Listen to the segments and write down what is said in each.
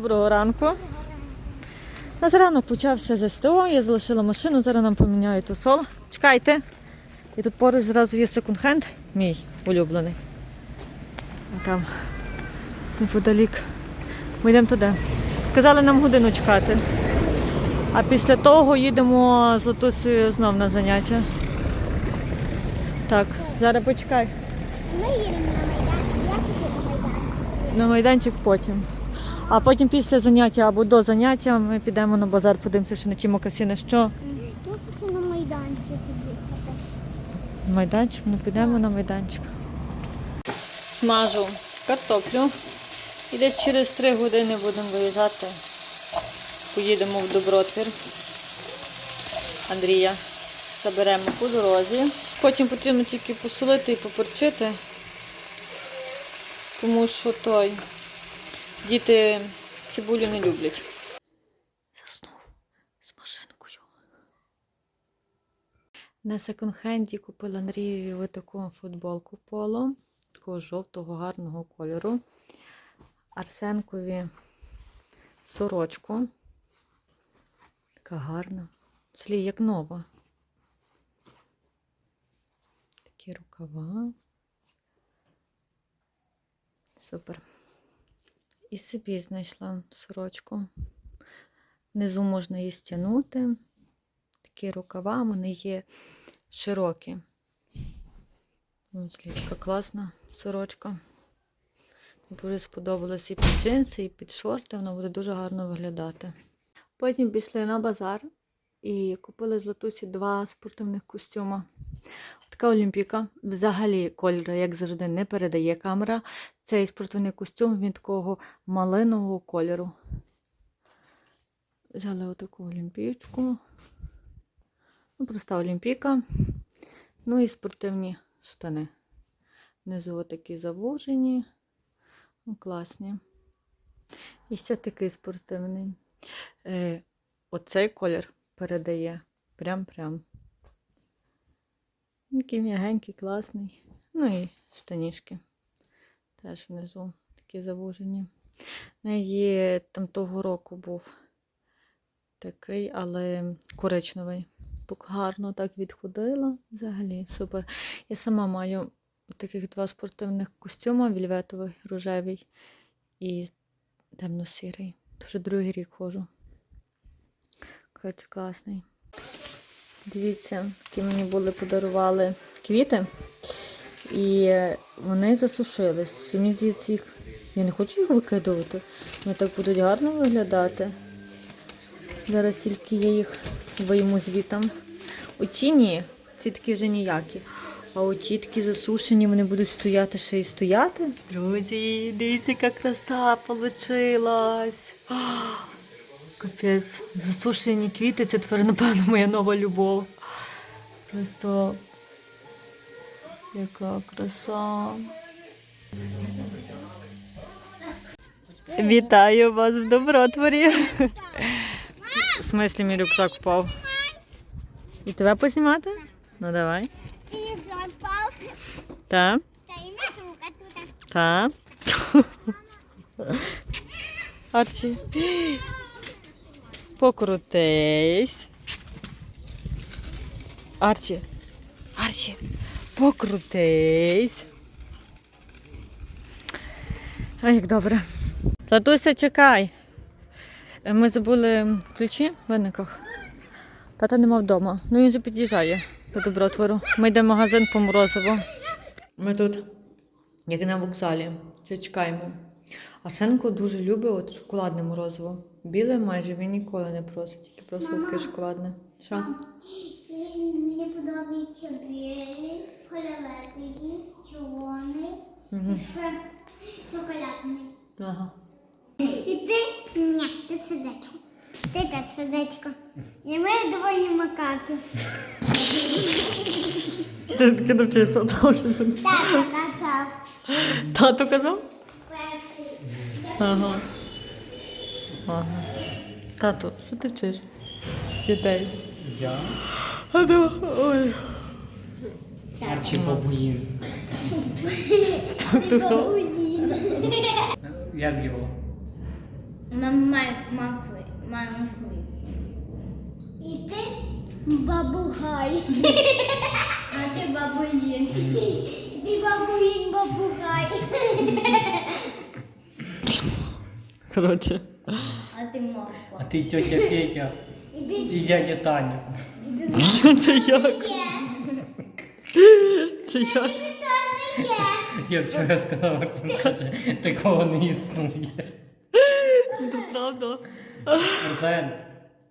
Доброго ранку. Нас ранок почався з СТО, я залишила машину, зараз нам поміняють усол. Чекайте. І тут поруч зразу є секонд-хенд, мій улюблений. А там неподалік. Ми йдемо туди. Сказали нам годину чекати. А після того їдемо з Латусею знов на заняття. Так, зараз почекай. Ми їдемо на майданчик. На майданчик потім. А потім після заняття або до заняття ми підемо на базар, подивимося, що на ті мокасини. Що? Я хочу на майданчик їхати. Майданчик, ну підемо на майданчик. Смажу картоплю. І десь через три години будемо виїжджати. Поїдемо в Добротвір. Андрія заберемо по дорозі. Потім потрібно тільки посолити і поперчити, тому що той діти цибулю не люблять. Заснув з машинкою. На секонд-хенді купила Андрієві ось таку футболку поло, такого жовтого гарного кольору. Арсенкові сорочку. Така гарна. Слі, як нова. Такі рукава. Супер. І собі знайшла сорочку. Внизу можна її стягнути. Такі рукава, вони є широкі. Ось така класна сорочка. Мені Дуже сподобалось і під джинси, і під шорти, вона буде дуже гарно виглядати. Потім пішли на базар і купили з Латусі два спортивних костюма. Така олімпіка. Взагалі кольори, як завжди, не передає камера. Цей спортивний костюм він такого малинового кольору. Взяли отаку олімпійку. Ну, проста олімпійка. Ну і спортивні штани. Внизу такі завужені. Ну, класні. І ще такий спортивний. Е, оцей колір передає. Прям-прям. Такий м'ягенький, класний. Ну і штанішки. Теж внизу такі завужені. Неї там того року був такий, але коричневий. Так гарно так відходила. Взагалі супер. Я сама маю таких два спортивних костюма: вільветовий, рожевий і темно-сірий. Вже другий рік ходжу. Коротше, класний. Дивіться, які мені були подарували квіти. І вони засушились. Мені здається, їх. Я не хочу їх викидувати. Вони так будуть гарно виглядати. Зараз тільки я їх вийму звітом. Оці ні, ці такі вже ніякі. А оті такі засушені, вони будуть стояти ще й стояти. Друзі, дивіться, яка краса получилась. Капець, засушені квіти, це тепер, напевно, моя нова любов. Просто яка краса. Вітаю вас в добротворі. В смислі мій рюкзак впав. І тебе познімати? Ну давай. Впав. Та, Та і тут. та. Арчі. Покрутись. Арчі. Арчі. Покрутись. А як добре. Латуся, чекай. Ми забули ключі в виниках. Тата нема вдома. Ну він вже під'їжджає до добротвору. Ми йдемо в магазин по морозиво. Ми тут, як на вокзалі, це чекаємо. Арсенко дуже любить от шоколадне морозиво. Біле майже він ніколи не просить, тільки просить таке шоколадне. Що? Мені подобається білий, фіолетовий, червоний і ще шоколадний. Ага. І ти? Ні, ти сердечко. Ти теж сердечко. І ми двоє макаки. Ти таки навчився того, що Тата казав. тато казав? Перший. Ага. Ага. Тато, що ти вчиш? Дітей. Я А то, ой. Арчі Бабуїн. Так, то хто? Як його? Мама макви. Макви. І ти бабугай. А ти бабуїн. Ти бабуїн бабугай. Коротше. А ти мавпа. А ти тьотя Петя і дядя Таня. Це як? Це як? Я вчора сказав, Арсен каже, такого не існує. Це правда. Арсен,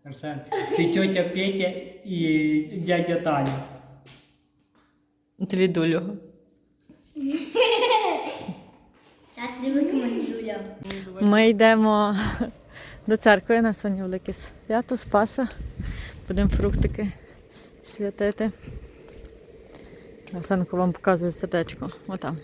Арсен, ти тьотя Петя і дядя Таня. Ти від. Ми йдемо до церкви на сьогодні велике свято Спаса. Будемо фруктики святити. Арсенко вам показує сердечко. Отам.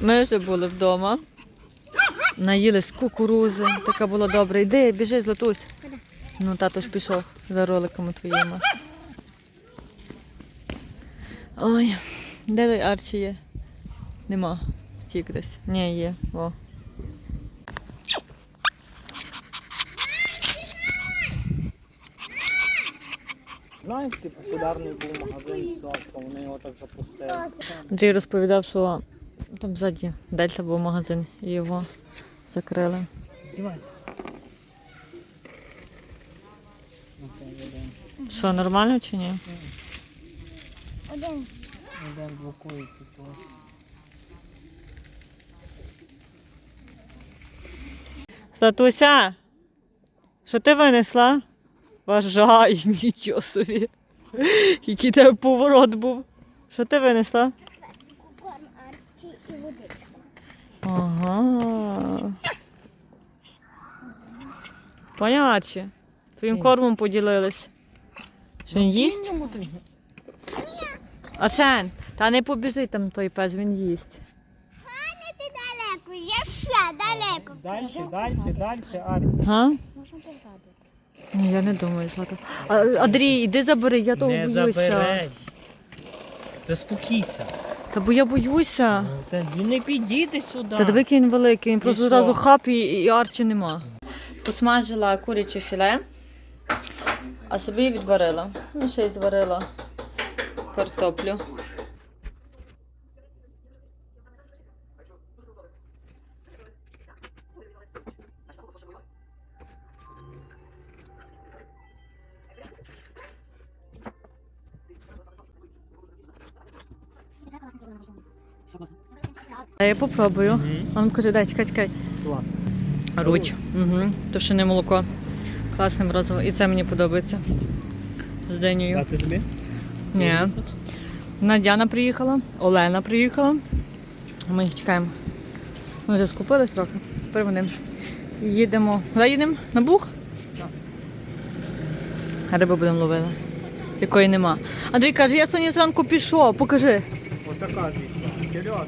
Ми вже були вдома. Наїлись кукурузи, така була добра. Йди, біжи, Златусь. Ну, тато ж пішов за роликами твоїми. Ой, де той Арчі є? Нема. Втік десь. Ні, є. О. Знаєш, ти популярний був магазин Сотка, вони його так запустили. Андрій розповідав, що там ззаді Дельта був магазин і його закрили. Що, нормально чи ні? Один. Один блокується то. Златуся, що ти винесла? Вважай, нічого собі. Який тебе поворот був. Що ти винесла? Арчі. Поняче. Твоїм кормом поділились. Що він їсть? Арсен, та не побіжи там той пес, він їсть. Пане, ти далеко, я ще далеко. Дальше, дальше, дальше, Арі. Га? Можемо. Ні, я не думаю, Злата. А, Андрій, іди забери, я того Не боюся. забирай. Заспокійся. Та бо я боюся. Та він не підійде сюди. Та диви, який він великий, він просто що? зразу хап і, і арчі нема. Посмажила куряче філе, а собі відварила. Ну, ще й зварила картоплю. Я попробую. А ну каже, дай, чекай, чекай. Клас. Руть. Угу. Тушене молоко. Класне морозиво. І це мені подобається. З Денію. Дати тобі? Ні. Надяна приїхала, Олена приїхала. Ми їх чекаємо. Ми вже скупились трохи. Тепер вони. Їдемо. Куди їдемо? На Буг? Так. Риби будемо ловити. Якої нема. Андрій каже, я сьогодні зранку пішов, покажи. Отака зійшла. Серйозно.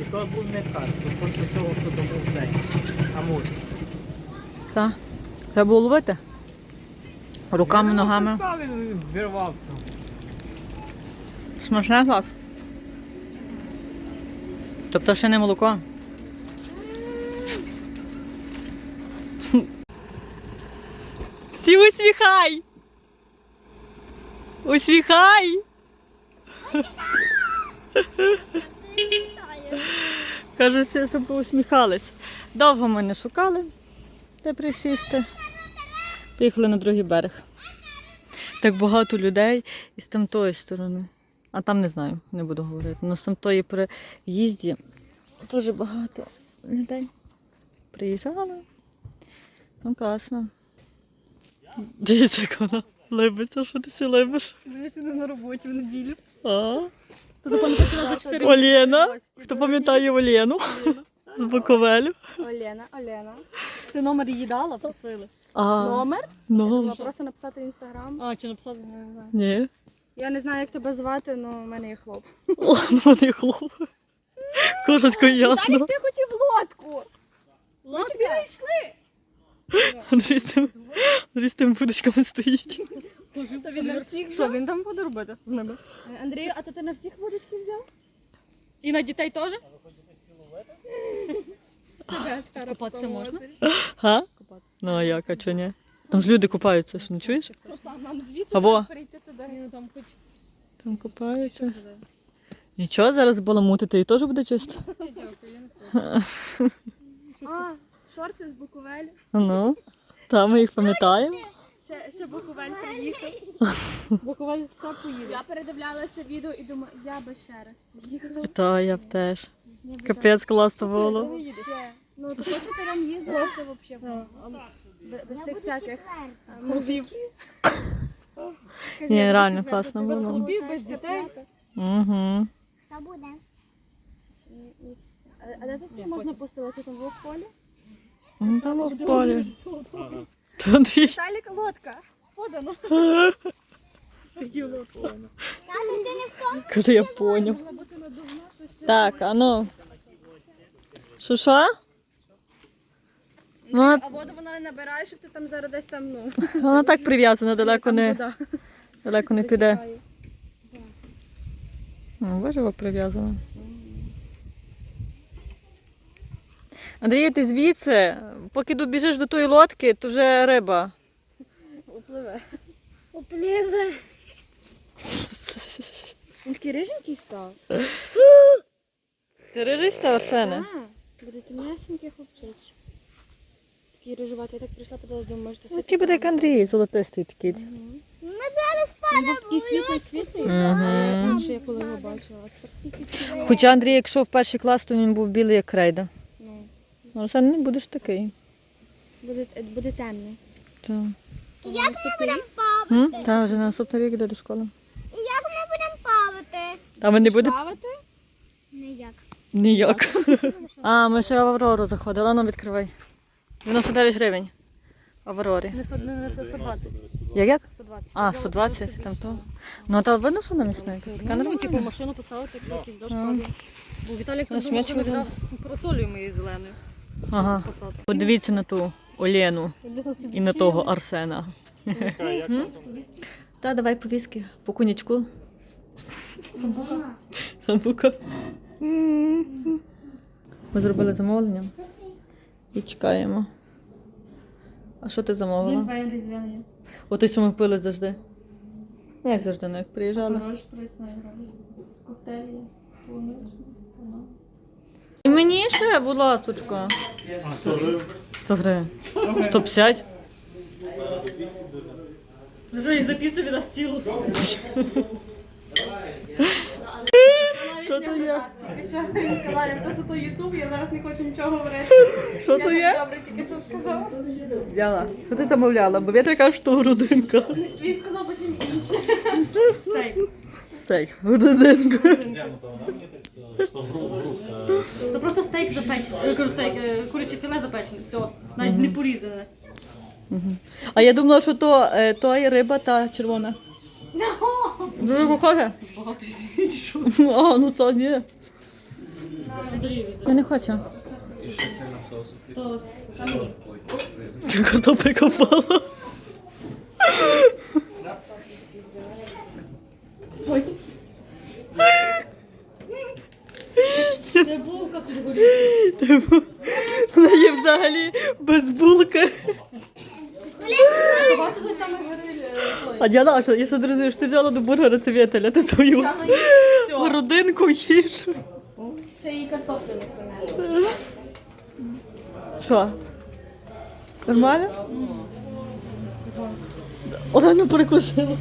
І то був не кар, то після того, що то був день. Амур. Так. Треба було ловити. Руками, ногами. Він вирвався. Смачне клас. Тобто ще не молоко. Сі усміхай! Усміхай! Кажу, щоб усміхались. Довго ми не шукали, де присісти. Поїхали на другий берег. Так багато людей і з тамтої сторони. А там не знаю, не буду говорити. Ну, з тамтої при в'їзді дуже багато людей. Приїжджали. Ну, класно. Дивіться, як вона либиться, що ти сі либиш. Я сьогодні на роботі в неділю. А? за 4 Олена. Хто пам'ятає Олену з Буковелю? Олена, Олена. Ти номер її дала, просили. А, Номер? ну. Треба просто написати інстаграм. А, чи написати? Не знаю. Ні. Я не знаю, як тебе звати, але в мене є хлоп. О, ну вони хлоп. Коротко і ясно. Ти хотів лодку! Ми тобі не йшли. Андрій з тим, Андрій з тим вудочками стоїть. Та він на всіх Що він там буде робити з ними? Андрію, а то ти на всіх водочки взяв? І на дітей теж? Купатися можна? Га? Ну а як, а чого ні? Там ж люди купаються, що не чуєш? Нам звідси Або треба перейти туди. Ну, там хоч там купаються. Нічого, зараз баламутити і теж буде чисто. А, шорти з Буковель. Ну, та ми їх пам'ятаємо. Ще, ще Буковель приїхав. Буковель все поїде. Я передивлялася відео і думаю, я би ще раз поїхала. Та я б теж. Капець класно було. Ще. Ну, то хочете там їздити, це взагалі. Без, без тих всяких а, мужів. Ні, реально класно було. Хобів, без дітей. Угу. Хто буде? А, а де це можна постелити там в полі? Ну, там в полі. Та Андрій. Віталіка лодка. Подано. Каже, я поняв. Так, а ну. Що що? Ну, А воду вона не набирає, щоб ти там зараз десь там, ну, вона так прив'язана, далеко не, вода. далеко не піде. затікає. Ну, бачиш, прив'язана. Андрій, ти звідси, поки добіжиш до тої лодки, то вже риба.Упливе. Upливе. Він такий риженький став. Ти рижиста, Арсене? А, буде темнесенький хлопчисько. Такий рижуватий, я так прийшла, подалась, думаю, може, це Який буде як Андрій, золотистий такий. Ми зараз Він був такий світлий, світлий. Мгм. Що я коли його бачила. Такий світлий. Хоча Андрій, якщо в перший клас, то він був білий як крейда. Ну, Ну, Арсен, не будеш такий. буде, буде темний. Так. Як ми будемо? М? Та, вже на наступний рік йде до школи. І як ми будемо плавати? Там не буде Плавати? Ніяк. ніяк. А, ми ще в Аврору заходили, ну відкривай. 99 гривень. В Аврорі. Не 100, не 120. Як як? 120. А, 120, там то. Ну, та видно, що на. Така Ну, нормальна. типу, машину поставити, якщо якийсь дощ падає. Бо Віталік На так думав, що віддав з парасолею моєю зеленою. Ага. Посадку. Подивіться на ту Олену і на того Арсена. Та, давай повіски. По конячку. Самбука. Самбука. Ми зробили замовлення і чекаємо. А що ти замовила? Він різдвяний. Ото, що ми пили завжди. Ну, Як завжди, ну як приїжджали. Коктейлі. І мені ще, будь ласочка. 100 гривень. 150? Вже і запісу від нас цілу. Що то є? Тільки що він сказав, я просто то Ютуб, я зараз не хочу нічого говорити. Що то є? Добре, тільки що сказав. Яла, що ти замовляла? Бо Вітра каже, що грудинка. Він сказав потім інше. Стейк, грудинка. Це просто стейк запечений. Я кажу стейк, е, куряче філе запечене. Все, навіть не порізане. А я думала, що то, е, то є риба та червона. Дуже кохає? Багато. А, ну це ні. Я не хочу. То Картопелька впала. не булка підгоріла. Вона є взагалі без булки. Бачиш, той самий гриль. е. А Діана, а що, я що друзі, що ти взяла до бургера це вітеля, ти свою родинку їж. Це Ще їй картоплю не принесла. Що? Нормально? Олена перекусила.